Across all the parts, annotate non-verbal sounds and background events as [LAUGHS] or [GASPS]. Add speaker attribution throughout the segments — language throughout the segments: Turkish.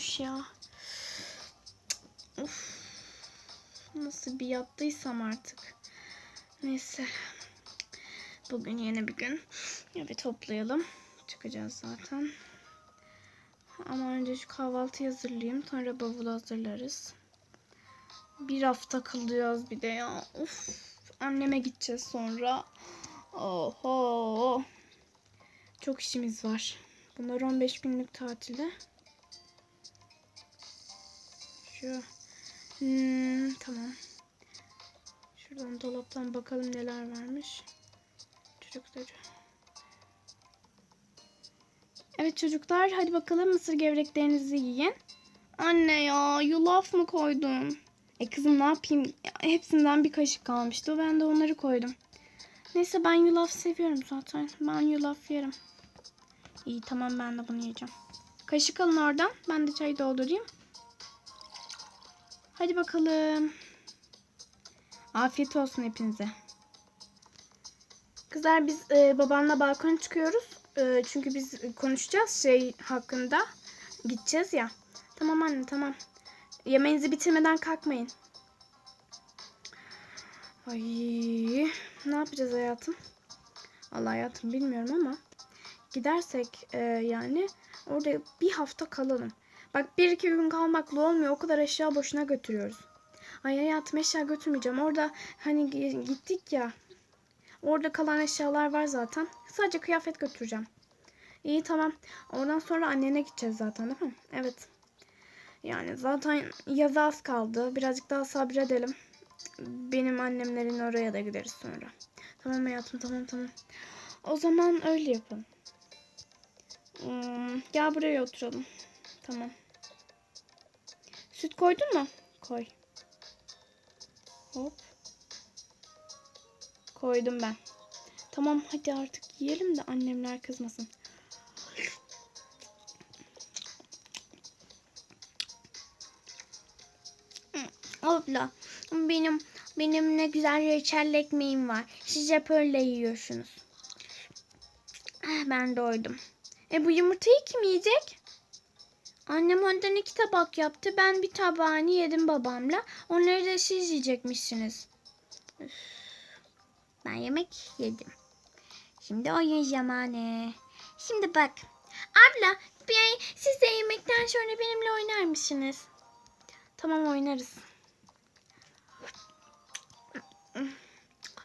Speaker 1: tutulmuş ya. Of. Nasıl bir yattıysam artık. Neyse. Bugün yeni bir gün. Evet toplayalım. Çıkacağız zaten. Ama önce şu kahvaltı hazırlayayım. Sonra bavulu hazırlarız. Bir hafta kalacağız bir de ya. Of. Anneme gideceğiz sonra. Oho. Çok işimiz var. Bunlar 15 günlük tatilde. Şu. Hmm, tamam. Şuradan dolaptan bakalım neler varmış. Çocukları. Evet çocuklar hadi bakalım mısır gevreklerinizi yiyin. Anne ya yulaf mı koydun? E kızım ne yapayım? Hepsinden bir kaşık kalmıştı. Ben de onları koydum. Neyse ben yulaf seviyorum zaten. Ben yulaf yerim. İyi tamam ben de bunu yiyeceğim. Kaşık alın oradan. Ben de çayı doldurayım. Hadi bakalım. Afiyet olsun hepinize. Kızlar biz e, babanla balkona çıkıyoruz. E, çünkü biz konuşacağız şey hakkında. Gideceğiz ya. Tamam anne tamam. Yemeğinizi bitirmeden kalkmayın. Ay ne yapacağız hayatım? Allah hayatım bilmiyorum ama gidersek e, yani orada bir hafta kalalım. Bak bir iki gün kalmakla olmuyor. O kadar eşya boşuna götürüyoruz. Ay hayatım eşya götürmeyeceğim. Orada hani gi- gittik ya. Orada kalan eşyalar var zaten. Sadece kıyafet götüreceğim. İyi tamam. Oradan sonra annene gideceğiz zaten değil mi? Evet. Yani zaten yaz az kaldı. Birazcık daha sabredelim. Benim annemlerin oraya da gideriz sonra. Tamam hayatım tamam tamam. O zaman öyle yapalım. Hmm, gel buraya oturalım. Tamam. Süt koydun mu? Koy. Hop. Koydum ben. Tamam hadi artık yiyelim de annemler kızmasın. Abla benim benim ne güzel reçel ekmeğim var. Siz hep öyle yiyorsunuz. Ah, Ben doydum. E bu yumurtayı kim yiyecek? Annem ondan iki tabak yaptı. Ben bir tabağını yedim babamla. Onları da siz yiyecekmişsiniz. Üf. Ben yemek yedim. Şimdi oyun zamanı. Şimdi bak. Abla bir, siz de yemekten sonra benimle oynar mısınız? Tamam oynarız.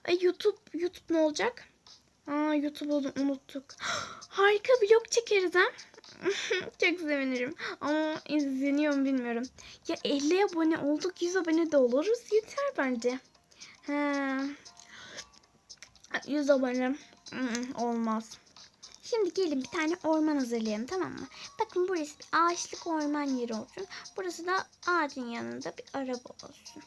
Speaker 1: Ay YouTube YouTube ne olacak? Aa YouTube'u unuttuk. [GASPS] Harika vlog çekeriz ha. [LAUGHS] Çok sevinirim. Ama izleniyor bilmiyorum. Ya 50 abone olduk 100 abone de oluruz. Yeter bence. Ha. 100 abone Mm, olmaz. Şimdi gelin bir tane orman hazırlayalım tamam mı? Bakın burası bir ağaçlık orman yeri olsun. Burası da ağacın yanında bir araba olsun.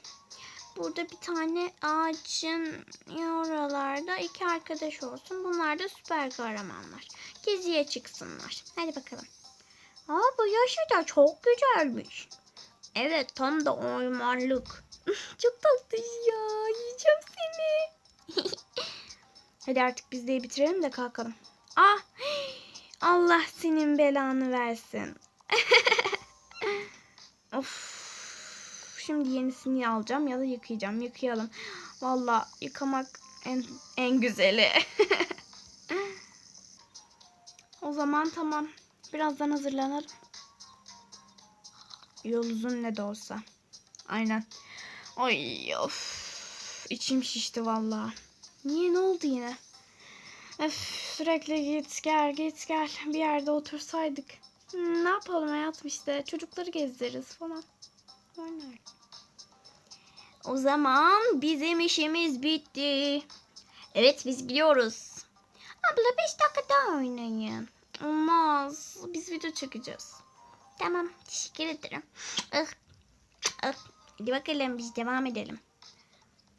Speaker 1: Burada bir tane ağacın oralarda iki arkadaş olsun. Bunlar da süper kahramanlar. Geziye çıksınlar. Hadi bakalım. Aa bu yaşı da çok güzelmiş. Evet tam da ormanlık. [LAUGHS] çok tatlı ya. Yiyeceğim seni. [LAUGHS] Hadi artık biz de bitirelim de kalkalım. Ah [GASPS] Allah senin belanı versin. [LAUGHS] Şimdi yenisini alacağım ya da yıkayacağım. Yıkayalım. Valla yıkamak en, en güzeli. [LAUGHS] o zaman tamam. Birazdan hazırlanalım. Yol uzun ne de olsa. Aynen. Ay of. İçim şişti valla. Niye ne oldu yine? Öf, sürekli git gel git gel bir yerde otursaydık. Hmm, ne yapalım hayatım işte çocukları gezdiririz falan. Aynen. O zaman bizim işimiz bitti. Evet biz gidiyoruz. Abla 5 dakika daha oynayın. Olmaz. Biz video çekeceğiz. Tamam teşekkür ederim. Ah, ah. Hadi bakalım biz devam edelim.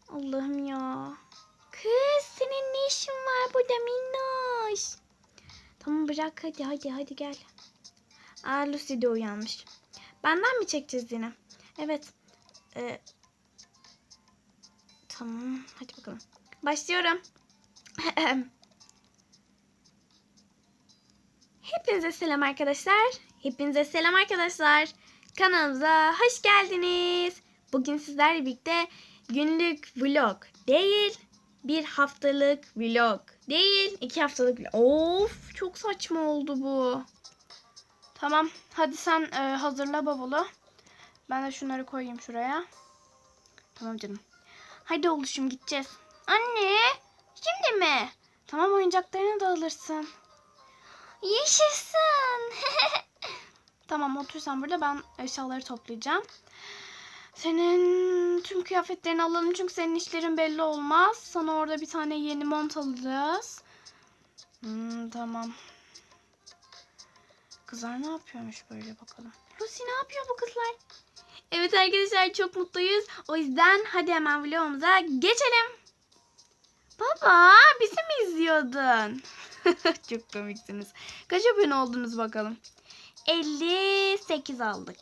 Speaker 1: Allah'ım ya. Kız senin ne işin var burada minnoş? Tamam bırak hadi hadi hadi gel. Aa Lucy de uyanmış. Benden mi çekeceğiz yine? Evet. Ee, tamam hadi bakalım. Başlıyorum. Hepinize selam arkadaşlar. Hepinize selam arkadaşlar. Kanalımıza hoş geldiniz. Bugün sizlerle birlikte günlük vlog değil, bir haftalık vlog değil, iki haftalık vlog. Of çok saçma oldu bu. Tamam hadi sen e, hazırla bavulu. Ben de şunları koyayım şuraya. Tamam canım. Hadi oluşum gideceğiz. Anne şimdi mi? Tamam oyuncaklarını da alırsın. Yaşasın. [LAUGHS] tamam otur sen burada ben eşyaları toplayacağım. Senin tüm kıyafetlerini alalım çünkü senin işlerin belli olmaz. Sana orada bir tane yeni mont alacağız. Hmm, tamam. Kızlar ne yapıyormuş böyle bakalım. Lucy ne yapıyor bu kızlar? Evet arkadaşlar çok mutluyuz. O yüzden hadi hemen vlogumuza geçelim. Baba bizi mi izliyordun? [LAUGHS] çok komiksiniz. Kaç abone oldunuz bakalım? 58 aldık.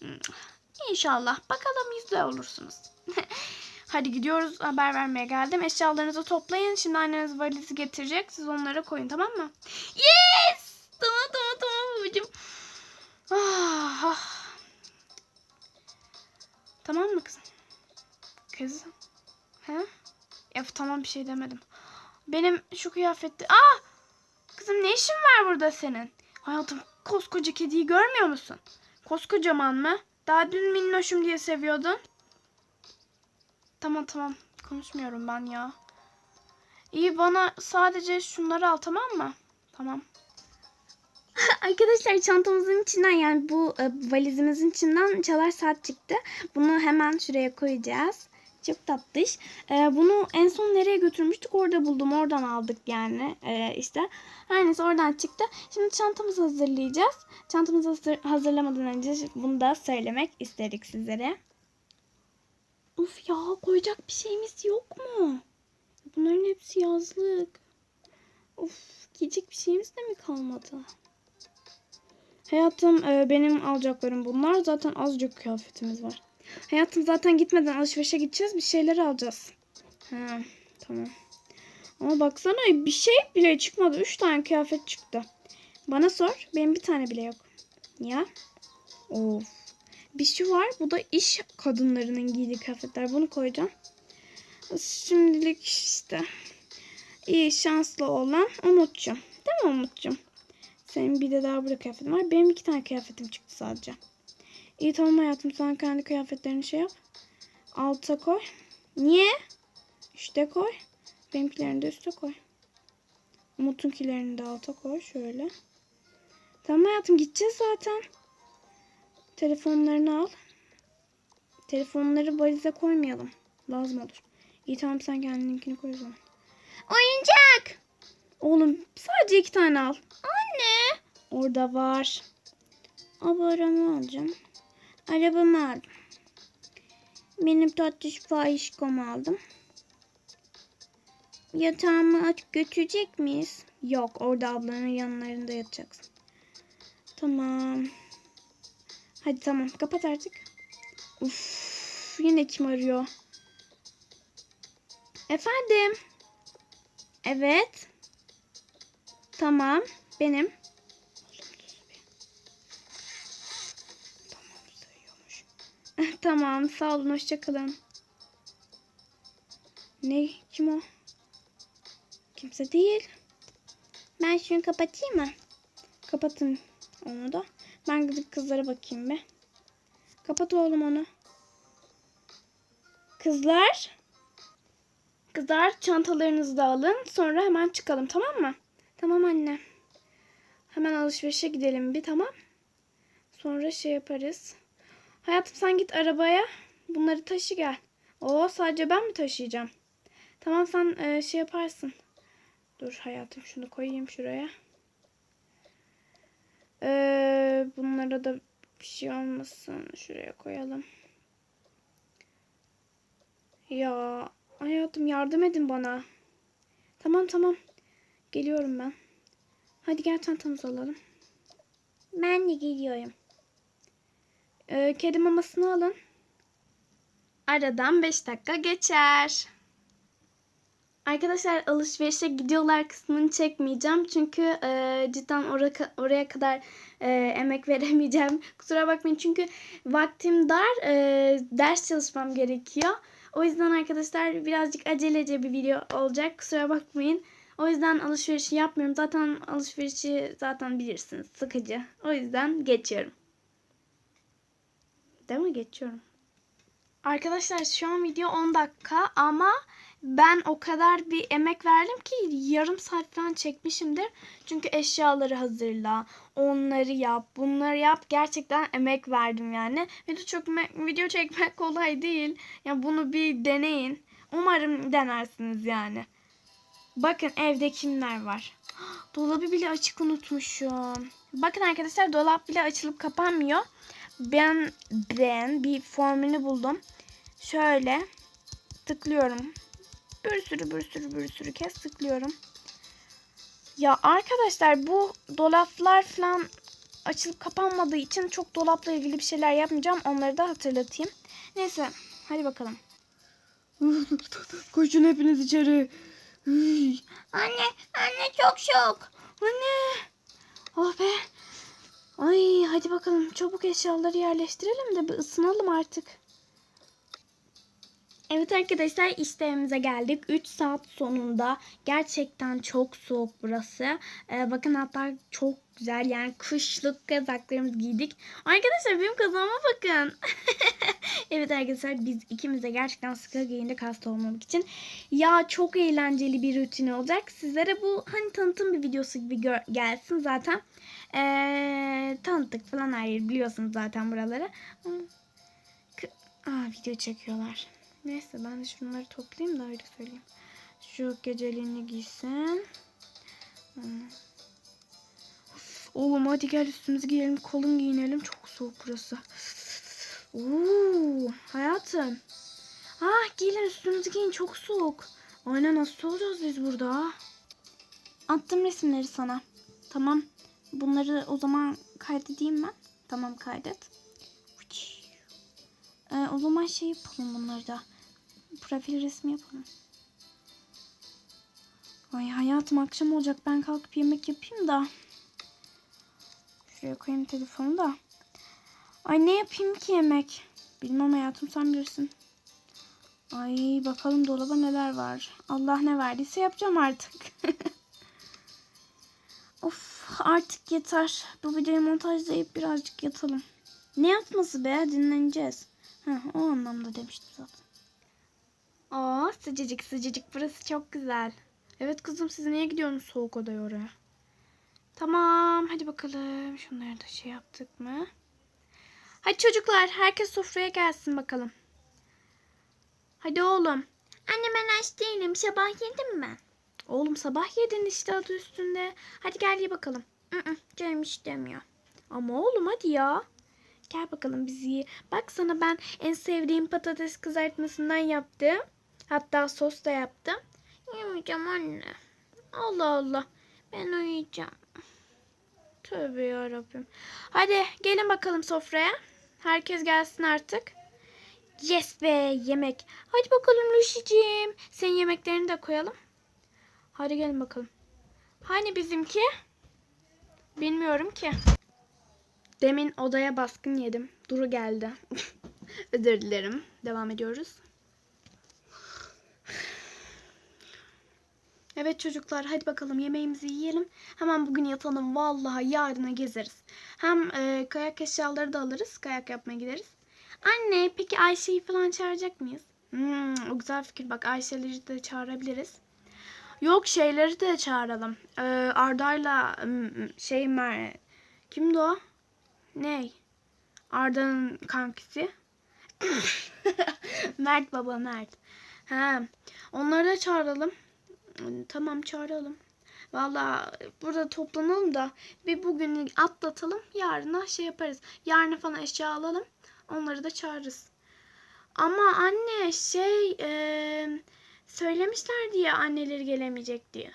Speaker 1: Hmm, İnşallah. Bakalım yüzde olursunuz. [LAUGHS] Hadi gidiyoruz. Haber vermeye geldim. Eşyalarınızı toplayın. Şimdi anneniz valizi getirecek. Siz onlara koyun tamam mı? Yes! Tamam tamam tamam babacığım. Ah, ah. Tamam mı kızım? Kızım. He? Ya tamam bir şey demedim. Benim şu kıyafette... Aa! Kızım ne işin var burada senin? Hayatım koskoca kediyi görmüyor musun? Koskocaman mı? Daha dün minnoşum diye seviyordun. Tamam tamam. Konuşmuyorum ben ya. İyi bana sadece şunları al tamam mı? Tamam. [LAUGHS] Arkadaşlar çantamızın içinden yani bu e, valizimizin içinden çalar saat çıktı. Bunu hemen şuraya koyacağız. Çok tatlış. E, bunu en son nereye götürmüştük? Orada buldum. Oradan aldık yani. E, işte. Her neyse oradan çıktı. Şimdi çantamızı hazırlayacağız. Çantamızı hazır, hazırlamadan önce bunu da söylemek istedik sizlere. Uf ya koyacak bir şeyimiz yok mu? Bunların hepsi yazlık. Of giyecek bir şeyimiz de mi kalmadı? Hayatım e, benim alacaklarım bunlar. Zaten azıcık kıyafetimiz var. Hayatım zaten gitmeden alışverişe gideceğiz. Bir şeyler alacağız. Ha, tamam. Ama baksana bir şey bile çıkmadı. Üç tane kıyafet çıktı. Bana sor. Benim bir tane bile yok. Ya. Of. Bir şu var. Bu da iş kadınlarının giydiği kıyafetler. Bunu koyacağım. Şimdilik işte. İyi şanslı olan Umut'cum. Değil mi Umut'cum? Senin bir de daha burada kıyafetin var. Benim iki tane kıyafetim çıktı sadece. İyi tamam hayatım sen kendi kıyafetlerini şey yap. Alta koy. Niye? Üste koy. Benimkilerini de üste koy. Umut'unkilerini de alta koy. Şöyle. Tamam hayatım gideceğiz zaten. Telefonlarını al. Telefonları valize koymayalım. Lazım olur. İyi tamam sen kendininkini koy o zaman. Oyuncak. Oğlum sadece iki tane al. Anne. Orada var. Abaramı alacağım. Arabamı aldım. Benim tatlış fahişkomu aldım. Yatağımı aç götürecek miyiz? Yok orada ablanın yanlarında yatacaksın. Tamam. Hadi tamam kapat artık. Uf, yine kim arıyor? Efendim? Evet. Tamam benim. Tamam tamam sağ olun hoşçakalın. Ne? Kim o? Kimse değil. Ben şunu kapatayım mı? Kapatın onu da. Ben gidip kızlara bakayım bir. Kapat oğlum onu. Kızlar. Kızlar çantalarınızı da alın. Sonra hemen çıkalım tamam mı? Tamam anne. Hemen alışverişe gidelim bir tamam. Sonra şey yaparız. Hayatım sen git arabaya. Bunları taşı gel. Oo sadece ben mi taşıyacağım? Tamam sen e, şey yaparsın. Dur hayatım şunu koyayım şuraya. Ee, bunlara da bir şey olmasın. Şuraya koyalım. Ya hayatım yardım edin bana. Tamam tamam. Geliyorum ben. Hadi gel çantamızı alalım. Ben de geliyorum. Ee, kedi mamasını alın. Aradan 5 dakika geçer. Arkadaşlar alışverişe gidiyorlar kısmını çekmeyeceğim. Çünkü e, cidden oraya, oraya kadar e, emek [LAUGHS] veremeyeceğim. Kusura bakmayın çünkü vaktim dar. E, ders çalışmam gerekiyor. O yüzden arkadaşlar birazcık acelece bir video olacak. Kusura bakmayın. O yüzden alışverişi yapmıyorum. Zaten alışverişi zaten bilirsiniz. Sıkıcı. O yüzden geçiyorum. Değil mi? Geçiyorum. Arkadaşlar şu an video 10 dakika ama ben o kadar bir emek verdim ki yarım saat falan çekmişimdir. Çünkü eşyaları hazırla, onları yap, bunları yap. Gerçekten emek verdim yani. Video çok video çekmek kolay değil. Ya bunu bir deneyin. Umarım denersiniz yani. Bakın evde kimler var. [GASPS] Dolabı bile açık unutmuşum. Bakın arkadaşlar dolap bile açılıp kapanmıyor. Ben ben bir formülünü buldum. Şöyle tıklıyorum. Bir sürü bir sürü bir sürü kez tıklıyorum. Ya arkadaşlar bu dolaplar falan açılıp kapanmadığı için çok dolapla ilgili bir şeyler yapmayacağım. Onları da hatırlatayım. Neyse hadi bakalım. [LAUGHS] Koşun hepiniz içeri. Anne, anne çok şok. Anne. Oh be. Ay hadi bakalım çabuk eşyaları yerleştirelim de bir ısınalım artık. Evet arkadaşlar işte evimize geldik. 3 saat sonunda gerçekten çok soğuk burası. Ee, bakın hatta çok güzel yani kışlık kazaklarımızı giydik. Arkadaşlar benim kazağıma bakın. [LAUGHS] evet arkadaşlar biz ikimiz de gerçekten sıkı giyindik hasta olmamak için. Ya çok eğlenceli bir rutin olacak. Sizlere bu hani tanıtım bir videosu gibi gelsin zaten. Ee, tanıttık falan her yeri biliyorsunuz zaten buraları. Aa video çekiyorlar. Neyse ben de şunları toplayayım da öyle söyleyeyim. Şu geceliğini giysin. Hmm. Oğlum hadi gel üstümüzü giyelim. Kolun giyinelim. Çok soğuk burası. Oo, hayatım. Ah gelin üstümüzü giyin. Çok soğuk. Aynen nasıl olacağız biz burada? Attım resimleri sana. Tamam. Bunları o zaman kaydedeyim ben. Tamam kaydet. Ee, o zaman şey yapalım bunları da. Profil resmi yapalım. Ay hayatım akşam olacak. Ben kalkıp yemek yapayım da. Şuraya koyayım telefonu da. Ay ne yapayım ki yemek? Bilmem hayatım sen bilirsin. Ay bakalım dolaba neler var. Allah ne verdiyse yapacağım artık. [LAUGHS] of artık yeter. Bu videoyu montajlayıp birazcık yatalım. Ne yatması be dinleneceğiz. Heh, o anlamda demiştim zaten. Sıcacık sıcacık burası çok güzel. Evet kızım siz niye gidiyorsunuz soğuk odaya oraya? Tamam hadi bakalım. Şunları da şey yaptık mı? Hadi çocuklar herkes sofraya gelsin bakalım. Hadi oğlum. Anne ben aç değilim. Sabah yedim mi? Oğlum sabah yedin işte adı üstünde. Hadi gel ye bakalım. canım istemiyor. Ama oğlum hadi ya. Gel bakalım bizi. Bak sana ben en sevdiğim patates kızartmasından yaptım. Hatta sos da yaptım. Yemeyeceğim anne. Allah Allah. Ben uyuyacağım. Tövbe yarabbim. Hadi gelin bakalım sofraya. Herkes gelsin artık. Yes be yemek. Hadi bakalım Luşiciğim. Senin yemeklerini de koyalım. Hadi gelin bakalım. Hani bizimki? Bilmiyorum ki. Demin odaya baskın yedim. Duru geldi. [LAUGHS] Özür dilerim. Devam ediyoruz. Evet çocuklar hadi bakalım yemeğimizi yiyelim. Hemen bugün yatalım. Vallahi yarına gezeriz. Hem e, kayak eşyaları da alırız. Kayak yapmaya gideriz. Anne peki Ayşe'yi falan çağıracak mıyız? Hmm, o güzel fikir. Bak Ayşe'leri de çağırabiliriz. Yok şeyleri de çağıralım. Ee, Arda'yla şey Mer kimdi o? Ney? Arda'nın kankisi. [COUGHS] Mert baba Mert. Ha, onları da çağıralım. Tamam çağıralım. Valla burada toplanalım da bir bugünü atlatalım. Yarına şey yaparız. Yarına falan eşya alalım. Onları da çağırırız. Ama anne şey e, söylemişler diye anneleri gelemeyecek diye.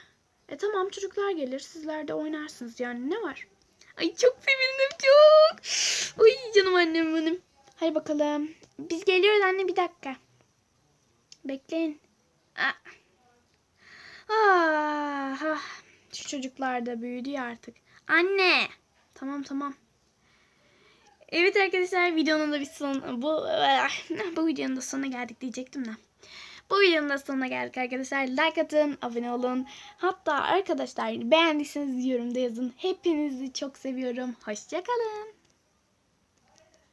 Speaker 1: E tamam çocuklar gelir. Sizler de oynarsınız yani ne var? Ay çok sevindim çok. Uy canım annem benim. Hadi bakalım. Biz geliyoruz anne bir dakika. Bekleyin. Aa. Ah, ah. Şu çocuklar da büyüdü ya artık. Anne. Tamam tamam. Evet arkadaşlar videonun da bir son bu bu videonun da sonuna geldik diyecektim de. Bu videonun da sonuna geldik arkadaşlar. Like atın, abone olun. Hatta arkadaşlar beğendiyseniz yorumda yazın. Hepinizi çok seviyorum. Hoşçakalın.